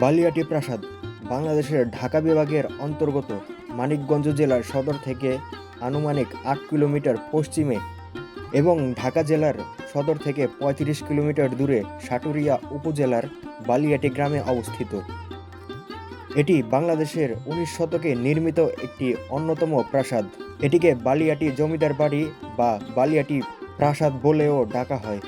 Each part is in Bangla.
বালিয়াটি প্রাসাদ বাংলাদেশের ঢাকা বিভাগের অন্তর্গত মানিকগঞ্জ জেলার সদর থেকে আনুমানিক আট কিলোমিটার পশ্চিমে এবং ঢাকা জেলার সদর থেকে পঁয়ত্রিশ কিলোমিটার দূরে সাটুরিয়া উপজেলার বালিয়াটি গ্রামে অবস্থিত। এটি বাংলাদেশের উনিশ শতকে নির্মিত একটি অন্যতম প্রাসাদ। এটিকে বালিয়াটি জমিদার বাড়ি বা বালিয়াটি প্রাসাদ বলেও ডাকা হয়।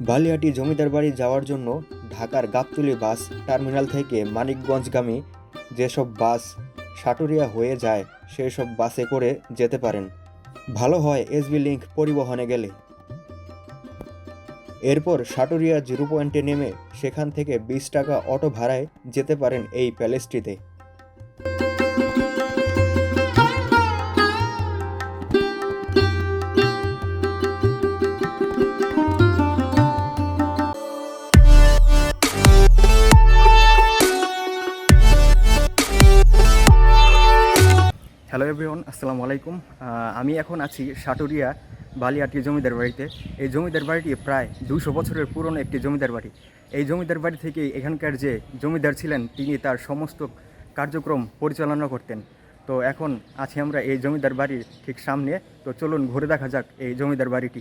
বালিয়াটি জমিদার বাড়ি যাওয়ার জন্য ঢাকার গাবতলী বাস টার্মিনাল থেকে মানিকগঞ্জগামী যেসব বাস সাটুরিয়া হয়ে যায় সেই সব বাসে করে যেতে পারেন। ভালো হয় এসবি লিঙ্ক পরিবহনে গেলে। এরপর সাটুরিয়া জিরো পয়েন্টে নেমে সেখান থেকে বিশ টাকা অটো ভাড়ায় যেতে পারেন এই প্যালেসটিতে। হ্যালো এভরিওয়ান, আসসালামু আলাইকুম। আমি এখন আছি সাটুরিয়া বালিয়াটি জমিদার বাড়িতে। এই জমিদার বাড়িটি প্রায় দুশো বছরের পুরনো একটি জমিদার বাড়ি। এই জমিদার বাড়ি থেকে এখানকার যে জমিদার ছিলেন, তিনি তার সমস্ত কার্যক্রম পরিচালনা করতেন। তো এখন আছি আমরা এই জমিদার বাড়ির ঠিক সামনে। তো চলুন, ঘুরে দেখা যাক এই জমিদার বাড়িটি।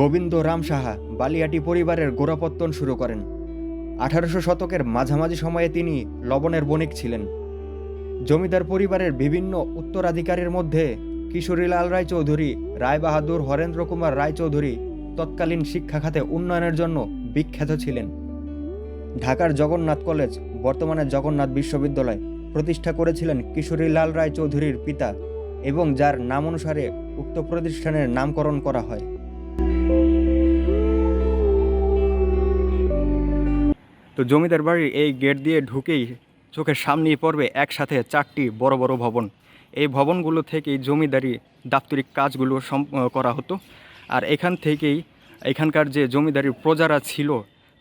গোবিন্দ রাম সাহা বালিয়াটি পরিবারের গোড়াপত্তন শুরু করেন। আঠারোশো শতকের মাঝামাঝি সময়ে তিনি লবণের বণিক ছিলেন। জমিদার পরিবারের বিভিন্ন উত্তরাধিকারীর মধ্যে কিশোরীলাল রায়চৌধুরী, রায়বাহাদুর হরেন্দ্র কুমার রায়চৌধুরী তৎকালীন শিক্ষা খাতে উন্নয়নের জন্য বিখ্যাত ছিলেন। ঢাকার জগন্নাথ কলেজ, বর্তমানে জগন্নাথ বিশ্ববিদ্যালয়, প্রতিষ্ঠা করেছিলেন কিশোরীলাল রায়চৌধুরীর পিতা এবং যার নাম অনুসারে উক্ত প্রতিষ্ঠানের নামকরণ করা হয়। তো জমিদার বাড়ির এই গেট দিয়ে ঢুকেই চোখের সামনেই পড়বে একসাথে চারটি বড় বড় ভবন। এই ভবনগুলো থেকেই জমিদারি দাপ্তরিক কাজগুলো করা হতো। আর এখান থেকেই এখানকার যে জমিদারির প্রজারা ছিল,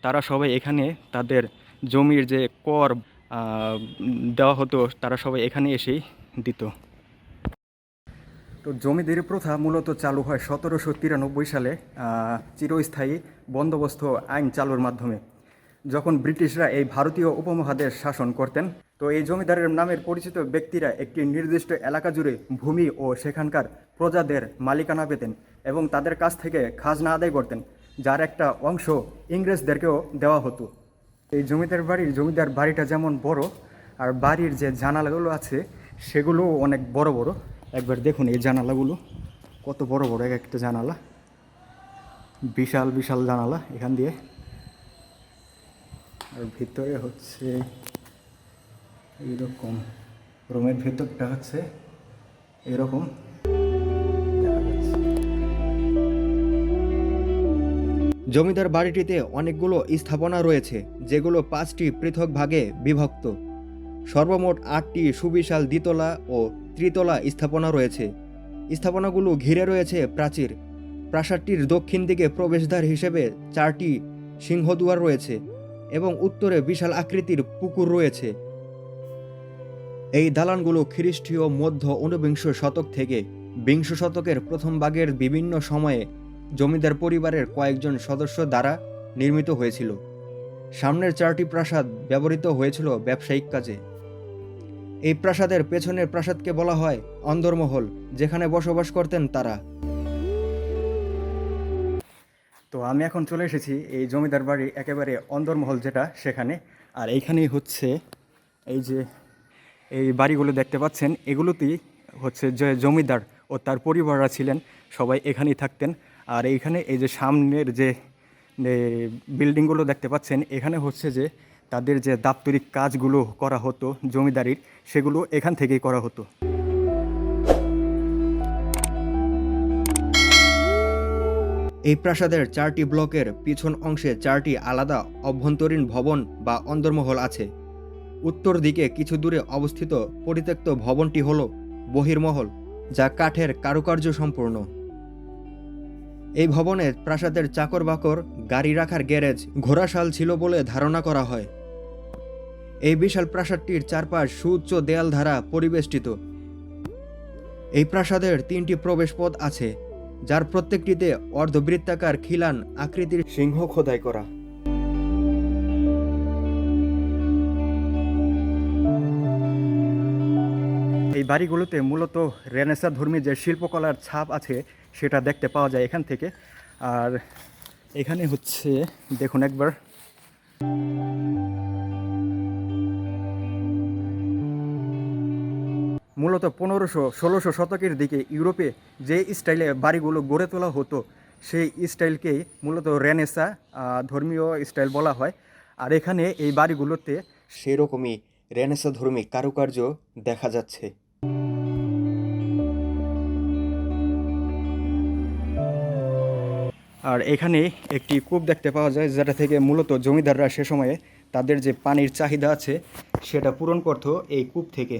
তারা সবাই এখানে তাদের জমির যে কর দেওয়া হতো, তারা সবাই এখানে এসেই দিত। তো জমিদারি প্রথা মূলত চালু হয় সতেরোশো তিরানব্বই সালে চিরস্থায়ী বন্দোবস্ত আইন চালুর মাধ্যমে। যখন ব্রিটিশরা এই ভারতীয় উপমহাদেশ শাসন করতেন, তো এই জমিদারের নামের পরিচিত ব্যক্তিরা একটি নির্দিষ্ট এলাকা জুড়ে ভূমি ও সেখানকার প্রজাদের মালিকানা পেতেন এবং তাদের কাছ থেকে খাজনা আদায় করতেন, যার একটা অংশ ইংরেজদেরকেও দেওয়া হতো। এই জমিদার বাড়ির জমিদার বাড়িটা যেমন বড়, আর বাড়ির যে জানালাগুলো আছে সেগুলো অনেক বড় বড়। একবার দেখুন এই জানালাগুলো, কত বড় বড় এক একটা জানালা। বিশাল বিশাল জানালা এখান দিয়ে। আর ভিতরে হচ্ছে এইরকম। রুমের ভেতরটা হচ্ছে এরকম। জমিদার বাড়িটিতে অনেকগুলো স্থাপনা রয়েছে, যেগুলো পাঁচটি পৃথক ভাগে বিভক্ত। সর্বমোট আটটি সুবিশাল দ্বিতলা ও ত্রিতলা স্থাপনা রয়েছে। স্থাপনাগুলো ঘিরে রয়েছে প্রাচীর। প্রাসাদটির দক্ষিণ দিকে প্রবেশদ্বার হিসেবে চারটি সিংহদুয়ার রয়েছে। এবং উত্তরে বিশাল আকৃতির পুকুর রয়েছে। এই দালানগুলো খ্রিস্টীয় মধ্য ঊনবিংশ শতক থেকে বিংশ শতকের প্রথম ভাগের বিভিন্ন সময়ে জমিদার পরিবারের কয়েকজন সদস্য দ্বারা নির্মিত হয়েছিল। সামনের চারটি প্রাসাদ ব্যবহৃত হয়েছিল ব্যবসায়িক কাজে। এই প্রাসাদের পেছনের প্রাসাদকে বলা হয় অন্দরমহল, যেখানে বসবাস করতেন তারা। তো আমি এখন চলে এসেছি এই জমিদার বাড়ি একেবারে অন্দরমহল যেটা সেখানে। আর এইখানেই হচ্ছে এই যে এই বাড়িগুলো দেখতে পাচ্ছেন, এগুলোতেই হচ্ছে যে জমিদার ও তার পরিবাররা ছিলেন, সবাই এখানেই থাকতেন। আর এইখানে এই যে সামনের যে বিল্ডিংগুলো দেখতে পাচ্ছেন, এখানে হচ্ছে যে তাদের যে দাপ্তরিক কাজগুলো করা হতো জমিদারির, সেগুলো এখান থেকেই করা হতো। এই প্রাসাদের চারটি ব্লকের পিছন অংশে চারটি আলাদা অভ্যন্তরীণ ভবন বা অন্দরমহল আছে। উত্তর দিকে কিছু দূরে অবস্থিত পরিত্যক্ত ভবনটি হল বহির্মহল, যা কাঠের কারুকার্য সম্পূর্ণ। এই ভবনে প্রাসাদের চাকর বাকর, গাড়ি রাখার গ্যারেজ, ঘোড়াশাল ছিল বলে ধারণা করা হয়। এই বিশাল প্রাসাদটির চারপাশ সুউচ্চ দেয়াল দ্বারা পরিবেষ্টিত। এই প্রাসাদের তিনটি প্রবেশপথ আছে। যার প্রত্যেকটিতে অর্ধবৃত্তাকার খিলান আকৃতির সিংহ খোদাই করা। এই বাড়িগুলোতে মূলত রেনেসা ধর্মী যে শিল্পকলার ছাপ আছে, সেটা দেখতে পাওয়া যায় এখান থেকে। আর এখানে হচ্ছে, দেখুন একবার। মূলত পনেরোশো, ষোলোশো শতকের দিকে ইউরোপে যে স্টাইলে বাড়িগুলো গড়ে তোলা হতো, সেই স্টাইলকেই মূলত রেনেসা ধর্মীয় স্টাইল বলা হয়। আর এখানে এই বাড়িগুলোতে সেরকমই রেনেসা ধর্মী কারুকার্য দেখা যাচ্ছে। আর এখানে একটি কূপ দেখতে পাওয়া যায়, যেটা থেকে মূলত জমিদাররা সে সময়ে তাদের যে পানির চাহিদা আছে, সেটা পূরণ করত এই কূপ থেকে।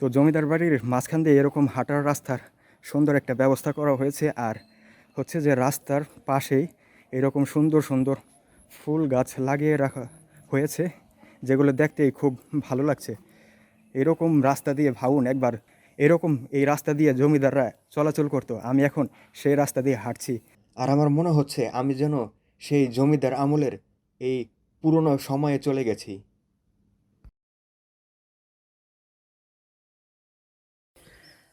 তো জমিদার বাড়ির মাঝখান দিয়ে এরকম হাঁটার রাস্তার সুন্দর একটা ব্যবস্থা করা হয়েছে আর হচ্ছে যে রাস্তার পাশেই এরকম সুন্দর সুন্দর ফুল গাছ লাগিয়ে রাখা হয়েছে, যেগুলো দেখতেই খুব ভালো লাগছে। এরকম রাস্তা দিয়ে ভাবুন একবার, এরকম এই রাস্তা দিয়ে জমিদাররা চলাচল করতো, আমি এখন সেই রাস্তা দিয়ে হাঁটছি। আর আমার মনে হচ্ছে আমি যেন সেই জমিদার আমলের এই পুরনো সময়ে চলে গেছি।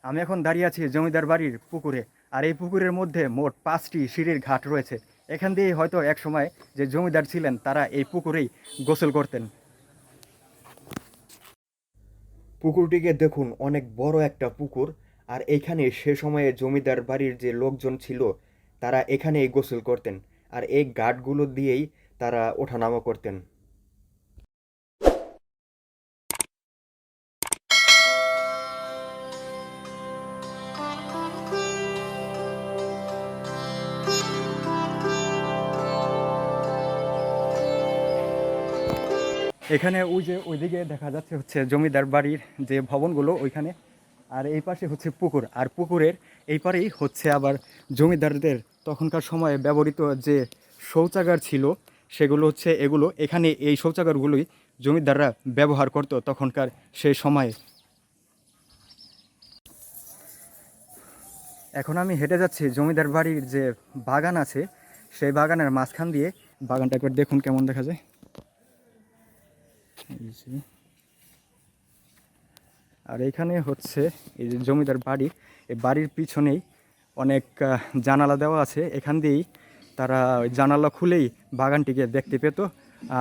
আমি এখন দাঁড়িয়ে আছি জমিদার বাড়ির পুকুরে, আর এই পুকুরের মধ্যে মোট পাঁচটি সিঁড়ির ঘাট রয়েছে। এখান দিয়েই হয়তো এক সময় যে জমিদার ছিলেন, তারা এই পুকুরেই গোসল করতেন। পুকুরটিকে দেখুন, অনেক বড় একটা পুকুর, আর এখানে সে সময়ে জমিদার বাড়ির যে লোকজন ছিল, তারা এখানেই গোসল করতেন, আর এই ঘাটগুলো দিয়েই তারা ওঠানামা করতেন। এখানে ওই যে ওইদিকে দেখা যাচ্ছে হচ্ছে জমিদার বাড়ির যে ভবনগুলো ওইখানে। আর এই পাশে হচ্ছে পুকুর। আর পুকুরের এই পারেই হচ্ছে আবার জমিদারদের তখনকার সময়ে ব্যবহৃত যে শৌচাগার ছিল, সেগুলো হচ্ছে এগুলো। এখানে এই শৌচাগারগুলোই জমিদাররা ব্যবহার করতো তখনকার সেই সময়ে। এখন আমি হেঁটে যাচ্ছি। জমিদার বাড়ির যে বাগান আছে, সেই বাগানের মাঝখান দিয়ে। বাগানটা একবার দেখুন কেমন দেখা যায়। যে। আর এইখানে হচ্ছে এই যে জমিদার বাড়ি, এই বাড়ির পিছনেই অনেক জানালা দেওয়া আছে। এখান দিয়েই তারা ওই জানালা খুলেই বাগানটিকে দেখতে পেত।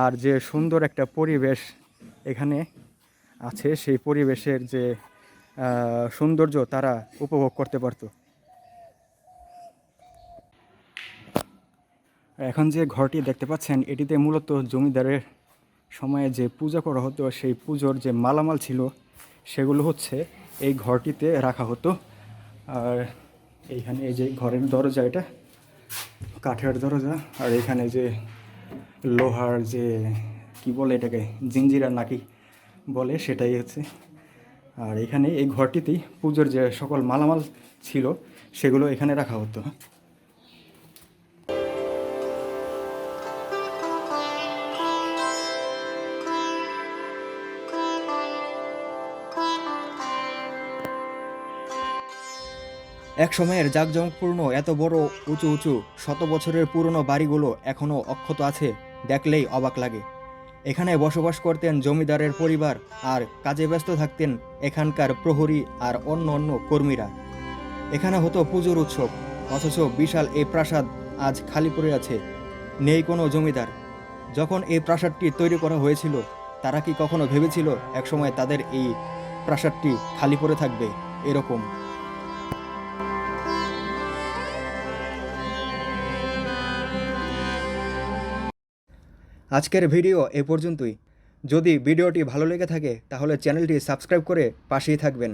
আর যে সুন্দর একটা পরিবেশ এখানে আছে, সেই পরিবেশের যে সৌন্দর্য তারা উপভোগ করতে পারতো। এখন যে ঘরটি দেখতে পাচ্ছেন, এটিতে মূলত জমিদারের সময়ে যে পূজা করা হতো, সেই পুজোর যে মালামাল ছিল, সেগুলো হচ্ছে এই ঘরটিতে রাখা হতো। আর এইখানে এই যে ঘরের দরজা এটা, কাঠের দরজা, আর এখানে যে লোহার যে, কি বলে এটাকে, জিঞ্জিরা নাকি বলে সেটাই হচ্ছে। আর এখানে এই ঘরটিতেই পুজোর যে সকল মালামাল ছিল, সেগুলো এখানে রাখা হতো। এক সময়ের জাঁকজমকপূর্ণ এত বড় উঁচু উঁচু শত বছরের পুরনো বাড়িগুলো এখনও অক্ষত আছে দেখলেই অবাক লাগে। এখানে বসবাস করতেন জমিদারের পরিবার আর কাজে ব্যস্ত থাকতেন এখানকার প্রহরী আর অন্য অন্য কর্মীরা। এখানে হতো পুজোর উৎসব, অথচ বিশাল এই প্রাসাদ আজ খালি পড়ে আছে, নেই কোনো জমিদার। যখন এই প্রাসাদটি তৈরি করা হয়েছিল, তারা কি কখনো ভেবেছিল একসময় তাদের এই প্রাসাদটি খালি পড়ে থাকবে এরকম? আজকের ভিডিও এ পর্যন্তই। যদি ভিডিওটি ভালো লেগে থাকে, তাহলে চ্যানেলটি সাবস্ক্রাইব করে পাশেই থাকবেন।